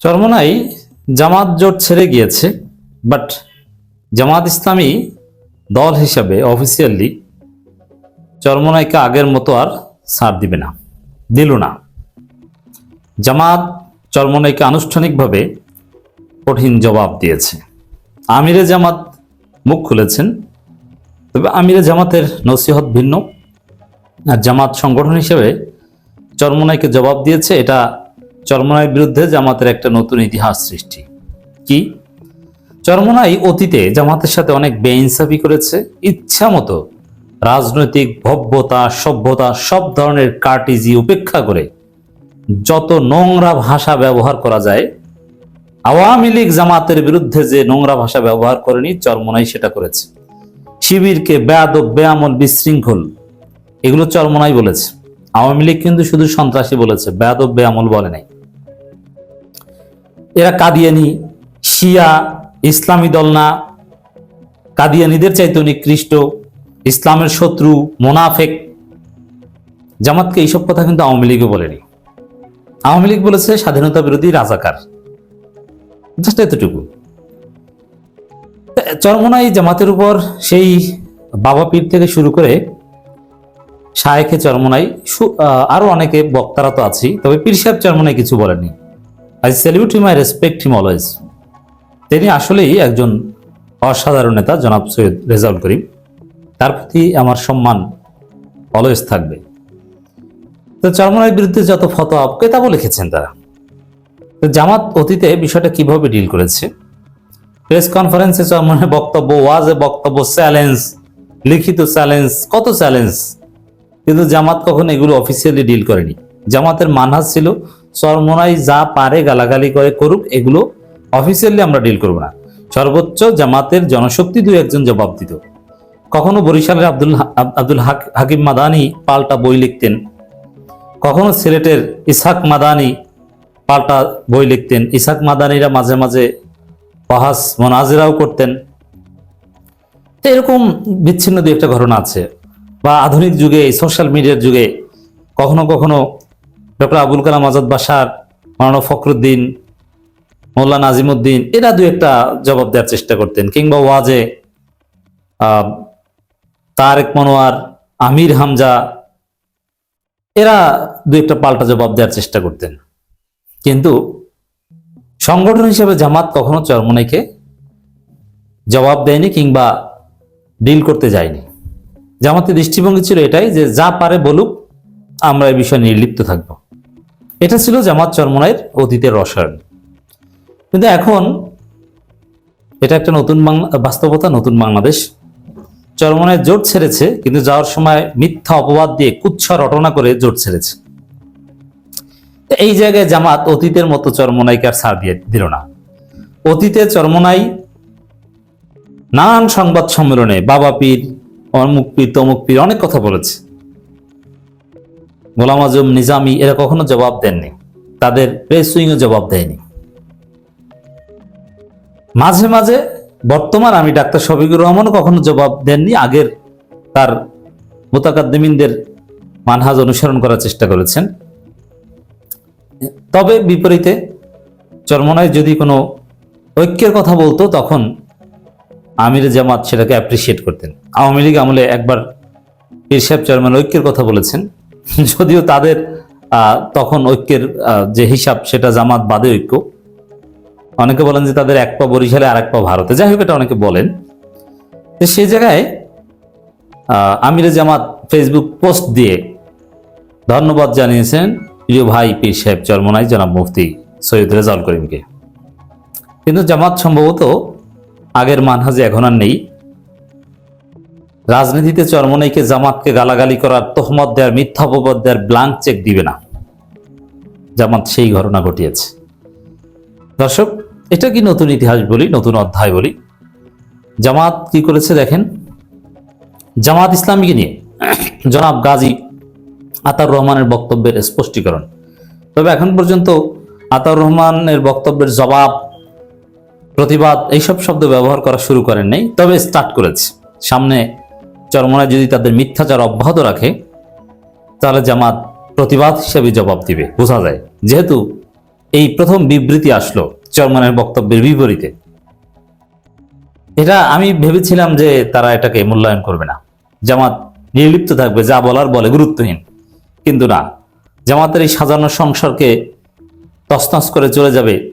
চরমনাই জামাত জোট ছেড়ে গিয়েছে বাট জামাত ইসলামী দল হিসাবে অফিসিয়ালি চরমনাইকে আগের মতো আর ছাড় দিবে না, দিল না। জামাত চরমনাইকে আনুষ্ঠানিকভাবে কঠিন জবাব দিয়েছে। আমিরে জামাত মুখ খুলেছেন, তবে আমিরে জামাতের নসিহত ভিন্ন। আর জামাত সংগঠন হিসেবে চরমনাইকে জবাব দিয়েছে, এটা চরমনাইয়ের বিরুদ্ধে জামাতের একটা নতুন ইতিহাস সৃষ্টি। কি? চরমনাই অতীতে জামাতের সাথে অনেক বেইনসাফি করেছে। ইচ্ছা মতো রাজনৈতিক ভব্যতা, সভ্যতা, সব ধরনের কার্টিজি উপেক্ষা করে যত নোংরা ভাষা ব্যবহার করা যায়, আওয়ামী লীগ জামাতের বিরুদ্ধে যে নোংরা ভাষা ব্যবহার করেনি, চরমনাই সেটা করেছে। শিবিরকে বেয়াদব বেআমল বিশৃঙ্খল, এগুলো চরমনাই বলেছে। আওয়ামী লীগ কিন্তু শুধু সন্ত্রাসী বলেছে, বেয়াদব বেআমল বলে নাই। এরা কাদিয়ানি শিয়া ইসলামী দল না। কাদিয়ানিদের চাইতে নিকৃষ্ট ইসলামের শত্রু মোনাফেক। জামাতকে এইসব কথা কিন্তু আওয়ামী লীগও বলেনি। আওয়ামী লীগ বলেছে স্বাধীনতা বিরোধী রাজাকার। জাস্ট এতটুকু। চরমনাই জামাতের উপর সেই বাবা পীর থেকে শুরু করে শায়েখে চরমোনাই সু- আহ, আরও অনেকে বক্তারা তো আছেই তবে পীর সাহেব চরমনাই কিছু বলেননি। I salute him I respect him always তিনি আসলেই একজন অসাধারণ নেতা, জনাব সৈয়দ রেজাউল করিম। তার প্রতি আমার সম্মান অলওয়েজ থাকবে। তো চরমনাইয়ের বিরুদ্ধে যত ফতোয়া, কেতাবও লিখেছেন তারা। তো জামাত অতীতে বিষয়টা কীভাবে ডিল করেছে? প্রেস কনফারেন্সে চরমনের বক্তব্য, ওয়াজে বক্তব্য, চ্যালেঞ্জ, লিখিত চ্যালেঞ্জ, কত চ্যালেঞ্জ। কিন্তু জামাত কখনো এগুলো অফিসিয়ালি ডিল করেনি। জামাতের মানহাজ ছিল চরমনাই যা পারে গালাগালি করে করুক, এগুলো অফিসিয়ালি আমরা ডিল করব না। সর্বোচ্চ জামাতের জনশক্তি দুই একজন জবাব দিত। কখনো বরিশালের আব্দুল আব্দুল হাক- হাকিম মাদানি পাল্টা বই লিখতেন। কখনো সিলেটের ইসাক মাদানি পাল্টা বই লিখতেন। ইসাক মাদানিরা মাঝে মাঝে বাহাস মোনাজেরাও করতেন। তো এরকম বিচ্ছিন্ন দু একটা ঘটনা আছে। বা আধুনিক যুগে সোশ্যাল মিডিয়ার যুগে কখনো কখনো ডক্টর আবুল কালাম আজাদ বাসার মাওলানা ফখরুদ্দিন মোল্লা নাজিমুদ্দিন, এরা দু একটা জবাব দেওয়ার চেষ্টা করতেন। কিংবা ওয়াজে তারেক মনোয়ার, আমির হামজা, এরা দু একটা পাল্টা জবাব দেওয়ার চেষ্টা করতেন। কিন্তু সংগঠন হিসেবে জামাত কখনো চরমনাইকে জবাব দেয়নি কিংবা ডিল করতে যায়নি। জামাতের দৃষ্টিভঙ্গি ছিল এটাই যে যা পারে বলুক, আমরা এই বিষয়ে নির্লিপ্ত থাকব। এটা ছিল জামাত চরমনাইয়ের অতীতের রসায়ন। কিন্তু এখন এটা একটা নতুন বাংলা, বাস্তবতা, নতুন বাংলাদেশ। চরমনায় জোট ছেড়েছে, কিন্তু যাওয়ার সময় মিথ্যা অপবাদ দিয়ে কুচ্ছা রটনা করে জোট ছেড়েছে। এই জায়গায় জামাত অতীতের মতো চরমনাইকে আর ছাড় দিয়ে দিল না। অতীতে চরমনাই নানান সংবাদ সম্মেলনে বাবা পীর, অমুক পীর, তমুক পীর অনেক কথা বলেছে। গোলাম আজম নিজামি এরা কখনো জবাব দেননি। তাদের প্রেস উইংও জবাব দেয়নি। মাঝে মাঝে বর্তমান আমি ডাক্তার শফিকুর রহমানও কখনো জবাব দেননি। আগের তার মোতাকাদ্দিমিনদের মানহাজ অনুসরণ করার চেষ্টা করেছেন। তবে বিপরীতে চরমনায় যদি কোনো ঐক্যের কথা বলতো, তখন আমির জামাত সেটাকে অ্যাপ্রিসিয়েট করতেন। আওয়ামী লীগ আমলে একবার পীর সাহেব চেয়ারম্যান ঐক্যের কথা বলেছেন। যদিও তাদের তখন ঐক্যের যে হিসাব সেটা জামাত বাদে ঐক্য। অনেকে বলেন যে তাদের এক পা বরিশালে আর এক পা ভারতে। যাই হোক, এটা অনেকে বলেন। তো সেই জায়গায় আমিরে জামাত ফেসবুক পোস্ট দিয়ে ধন্যবাদ জানিয়েছেন প্রিয় ভাই পীর সাহেব চরমনাই জনাব মুফতি সৈয়দ রেজাউল করিমকে। কিন্তু জামাত সম্ভবত আগের মানহাজে এখন আর নেই। রাজনীতিতে চরমনাইকে জামাতকে গালাগালি করার তোহমত দেওয়ার মিথ্যা অপবাদ দেওয়ার ব্লাঙ্ক চেক দিবে না। জামাত সেই ঘটনা ঘটিয়েছে। দর্শক, এটা কি নতুন ইতিহাস বলি, নতুন অধ্যায় বলি? জামাত কি করেছে দেখেন? জামাত ইসলামীকে নিয়ে জনাব গাজী আতার রহমানের বক্তব্যের স্পষ্টীকরণ। তবে এখন পর্যন্ত আতার রহমানের বক্তব্যের জবাব, প্রতিবাদ, এইসব শব্দ ব্যবহার করা শুরু করেন নাই, তবে স্টার্ট করেছে। সামনে চরমনায় যদি তাদের মিথ্যাচার অব্যাহত রাখে, তাহলে জামাত প্রতিবাদ হিসেবে জবাব দিবে। বোঝা যায়। যেহেতু এই প্রথম বিবৃতি আসলো চরমনের বক্তব্যের বিপরীতে। এটা আমি ভেবেছিলাম যে তারা এটাকে মূল্যায়ন করবে না। জামাত নির্লিপ্ত থাকবে, যা বলার বলে গুরুত্বহীন। কিন্তু না, জামাতের এই সাজানো সংসারকে তসনস করে চলে যাবে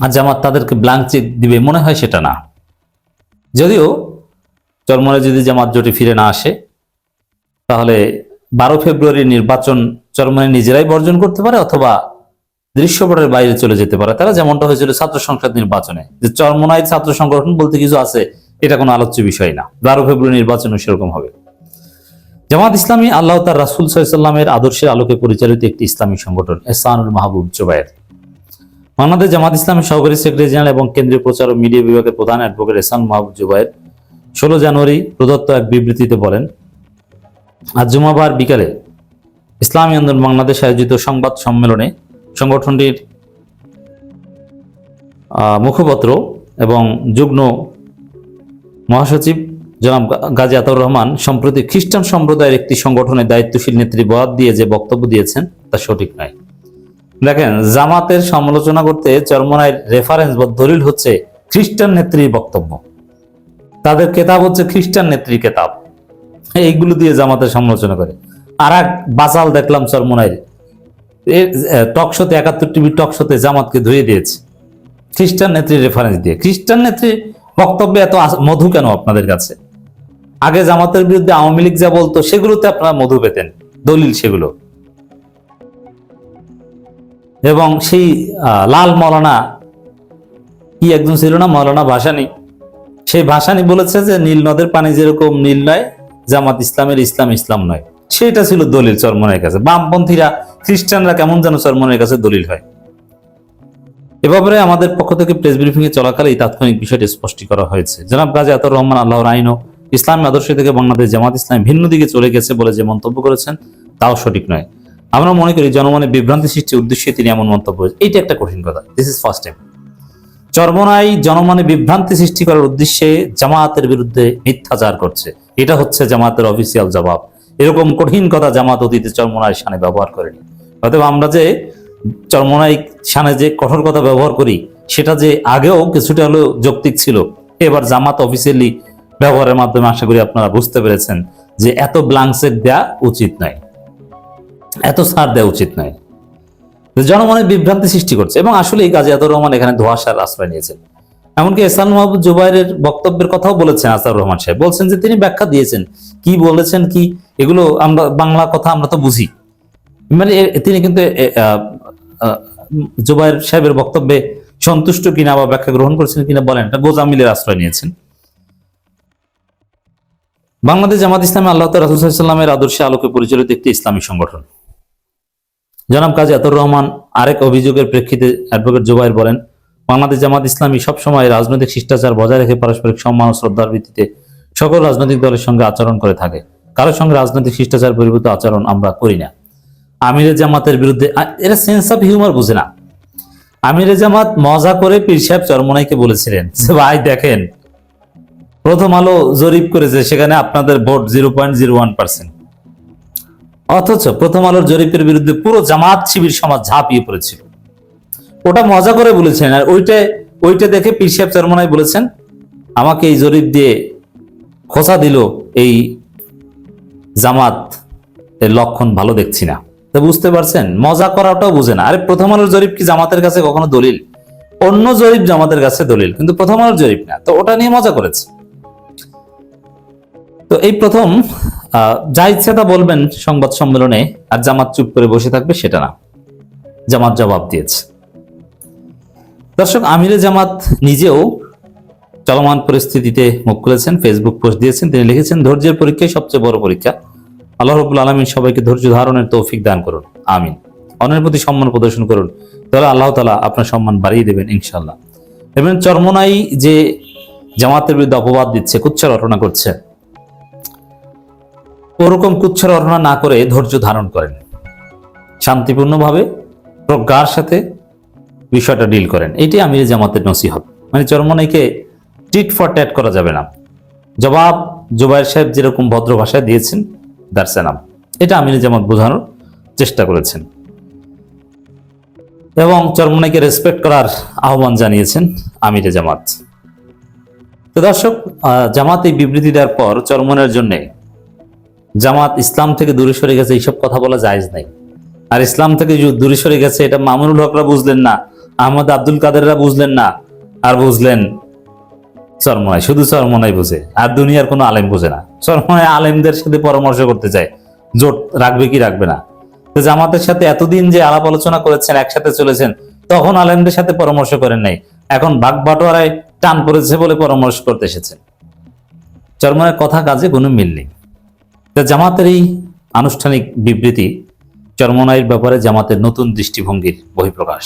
আর জামাত তাদেরকে ব্ল্যাঙ্ক চেক দিবে, মনে হয় সেটা না। যদিও চরমনে যদি জামাত জোটে ফিরে না আসে, তাহলে বারো ফেব্রুয়ারি নির্বাচন চরমনে নিজেরাই বর্জন করতে পারে অথবা দৃশ্যপটের বাইরে চলে যেতে পারে? তারা যেমনটা হয়েছিল ছাত্র সংসদ নির্বাচনে, যে চরমনায় ছাত্র সংগঠন বলতে কিছু আছে, এটা কোনো আলোচ্য বিষয় না। বারো ফেব্রুয়ারি নির্বাচনও সেরকম হবে। জামাত ইসলামী আল্লাহ তার রাসুল সাল্লামের আদর্শের আলোকে পরিচালিত একটি ইসলামী সংগঠন এসানুল মাহবুব জোবায়ের। বাংলাদেশ জামাত ইসলামের সহকারী সেক্রেটারি জেনারেল এবং কেন্দ্রীয় প্রচার ও মিডিয়া বিভাগের প্রধান অ্যাডভোকেট এসান মাহবুব জুবায়ের ষোলো জানুয়ারি প্রদত্ত এক বিবৃতিতে বলেন, আজ জুমাবার বিকালে ইসলামী আন্দোলন বাংলাদেশ আয়োজিত সংবাদ সম্মেলনে সংগঠনটির মুখপত্র এবং যুগ্ম মহাসচিব জনাব গাজী আতাউর রহমান সম্প্রতি খ্রিস্টান সম্প্রদায়ের একটি সংগঠনের দায়িত্বশীল নেত্রী বরাদ দিয়ে যে বক্তব্য দিয়েছেন তা সঠিক নয়। দেখেন, জামাতের সমালোচনা করতে চরমনায় রেফারেন্স বা দলিল হচ্ছে খ্রিস্টান নেত্রীর বক্তব্য। তাদের কেতাব হচ্ছে খ্রিস্টান নেত্রী কেতাব। এইগুলো দিয়ে জামাতের সমালোচনা করে। আর এক বাচাল দেখলাম চরমনায় টকশোতে, একাত্তর টিভি টকশোতে জামাতকে ধুয়ে দিয়েছে। খ্রিস্টান নেত্রীর রেফারেন্স দিয়ে। খ্রিস্টান নেত্রী বক্তব্যে এত মধু কেন আপনাদের কাছে? আগে জামাতের বিরুদ্ধে আওয়ামী লীগ যা বলতো, সেগুলোতে আপনারা মধু পেতেন। দলিল সেগুলো। এবং সেই লাল মৌলানা, কি একজন ছিল না? মৌলানা ভাসানি। সেই ভাসানি বলেছে যে নীল নদের পানি যেরকম নীল নয়, জামাত ইসলামের ইসলাম ইসলাম নয়। সেটা ছিল দলিল চরমনের কাছে। বামপন্থীরা, খ্রিস্টানরা কেমন যেন চরমনের কাছে দলিল হয়। এ ব্যাপারে আমাদের পক্ষ থেকে প্রেস ব্রিফিং এ চলাকালে এই তাৎক্ষণিক বিষয়টি স্পষ্ট করা হয়েছে। জনাব গাজী আতর রহমান, আল্লাহর আইন ও ইসলামী আদর্শ থেকে বাংলাদেশ জামাত ইসলাম ভিন্ন দিকে চলে গেছে বলে যে মন্তব্য করেছেন, তাও সঠিক নয়। আমরা মনে করি জনমনে বিভ্রান্তি সৃষ্টির উদ্দেশ্যে তিনি এমন মন্তব্য। এইটা একটা কঠিন কথা। This is first time Charmonai জনমনে বিভ্রান্তি সৃষ্টি করার উদ্দেশ্যে জামাতের বিরুদ্ধে মিথ্যাচার করছে। এটা হচ্ছে জামাতের অফিসিয়াল জবাব। এরকম কঠিন কথা জামাত অতীতে চরমনায় শানে ব্যবহার করেনি। অতএব আমরা যে চরমনাই শানে যে কঠোর কথা ব্যবহার করি, সেটা যে আগেও কিছুটা হলেও যৌক্তিক ছিল, এবার জামাত অফিসিয়ালি ব্যবহারের মাধ্যমে আশা করি আপনারা বুঝতে পেরেছেন যে এত ব্লাঙ্কসেট দেওয়া উচিত নয়। এত সার দেওয়া উচিত নয়। জনমনে বিভ্রান্তি সৃষ্টি করছে এবং আসলে এই কাজী আতর রহমান এখানে ধোয়াশার আশ্রয় নিয়েছেন। এমনকি এসান মাহবুব জুবাইরের বক্তব্যের কথাও বলেছেন আসার রহমান সাহেব। বলছেন যে তিনি ব্যাখ্যা দিয়েছেন। কি বলেছেন, কি? এগুলো আমরা, বাংলা কথা আমরা তো বুঝি। মানে তিনি কিন্তু জুবাইর সাহেবের বক্তব্যে সন্তুষ্ট কিনা বা ব্যাখ্যা গ্রহণ করেছেন কিনা বলেন গোজামিলের আশ্রয় নিয়েছেন। বাংলাদেশ জামাত ইসলামী আল্লাহ রাসুলসাল্লামের আদর্শে আলোকে পরিচালিত একটি ইসলামী সংগঠন। জনাব কাজী আতর রহমান আরেক অভিযোগের প্রেক্ষিতে অ্যাডভোকেট জুবাইর বলেন, বাংলাদেশ জামাত ইসলামী সবসময় রাজনৈতিক শিষ্টাচার বজায় রেখে পারস্পরিক সম্মান ও শ্রদ্ধার ভিত্তিতে সকল রাজনৈতিক দলের সঙ্গে আচরণ করে থাকে। কারোর সঙ্গে রাজনৈতিক শিষ্টাচার পরিবর্তিত আচরণ আমরা করি না। আমিরের জামাতের বিরুদ্ধে এরা সেন্স অফ হিউমার বুঝে না। আমিরের জামাত মজা করে পীর সাহেব চরমনাইকে বলেছিলেন, যে ভাই দেখেন, প্রথম আলো জরিপ করেছে, সেখানে আপনাদের vote zero point zero one percent অথচ প্রথম আলোর জরিপের বিরুদ্ধে পুরো জামাত শিবির সমাজ ঝাঁপিয়ে পড়েছিল। ওটা মজা করে বলেছেন, আর ওইটা ওইটা দেখে পীর সাহেব চরমনাই বলেছেন, আমাকে এই জরিপ দিয়ে খোঁচা দিল এই জামাত, এর লক্ষণ ভালো দেখছি না। তো বুঝতে পারছেন, মজা করাটাও বুঝে না। আরে প্রথম আলোর জরিপ কি জামাতের কাছে কখনো দলিল? অন্য জরিপ জামাতের কাছে দলিল, কিন্তু প্রথম আলোর জরিপ না। তো ওটা নিয়ে মজা করেছে। তো এই প্রথম যা ইচ্ছে তা বলবেন সংবাদ সম্মেলনে, আর জামাত চুপ করে বসে থাকবে সেটা না। জামাত জবাব দিয়েছে। দর্শক, আমিরে জামাত নিজেও চলমান পরিস্থিতিতে মুখ খুলেছেন ফেসবুক পোস্ট দিয়েছেন, তিনি লিখেছেন, ধৈর্যের পরীক্ষাই সবচেয়ে বড় পরীক্ষা। আল্লাহ রবুল আলমিন সবাইকে ধৈর্য ধারণের তৌফিক দান করুন। আমিন। অন্যের প্রতি সম্মান প্রদর্শন করুন। তাহলে আল্লাহ তালা আপনার সম্মান বাড়িয়ে দেবেন ইনশাল্লাহ এবং চরমনাই যে জামাতের বিরুদ্ধে অপবাদ দিচ্ছে কুচ্ছা রটনা করছে ওরকম কুচ্ছা রটনা না করে ধৈর্য ধারণ করেন। শান্তিপূর্ণভাবে প্রজ্ঞার সাথে বিষয়টা ডিল করেন। এটি আমির জামাতের নসিহত। মানে চরমনাইকে টিট ফর ট্যাট করা যাবে না। জবাব জুবাইর সাহেব যেরকম ভদ্র ভাষায় দিয়েছেন দ্যাটস এনাম এটা আমির জামাত বোঝানোর চেষ্টা করেছেন। এবং চরমনাইকে রেসপেক্ট করার আহ্বান জানিয়েছেন আমিরে জামাত। তো দর্শক জামাত এই বিবৃতি দেওয়ার পর চরমনের জন্য জামাত ইসলাম থেকে দূরে সরে গেছে, এইসব কথা বলা জায়েজ নাই। আর ইসলাম থেকে দূরে সরে গেছে, এটা মামুনুল হকরা বুঝলেন না, আহমদ আব্দুল কাদেররা বুঝলেন না, আর বুঝলেন চরমনাই। শুধু চরমনাই বুঝে, আর দুনিয়ার কোনো আলেম বুঝে না। চরমনাই আলেমদের সাথে পরামর্শ করতে চায়, জোট রাখবে কি রাখবে না। তো জামাতের সাথে এতদিন যে আলাপ আলোচনা করেছেন, একসাথে চলেছেন, তখন আলেমদের সাথে পরামর্শ করেন নাই। এখন বাঘ বাটোয়ারায় টান পড়েছে বলে পরামর্শ করতে এসেছেন। চরমনের কথা কাজে কোনো মিল নেই। জামাতের এই আনুষ্ঠানিক বিবৃতি চরমনাইয়ের ব্যাপারে জামাতের নতুন দৃষ্টিভঙ্গির বহিঃপ্রকাশ।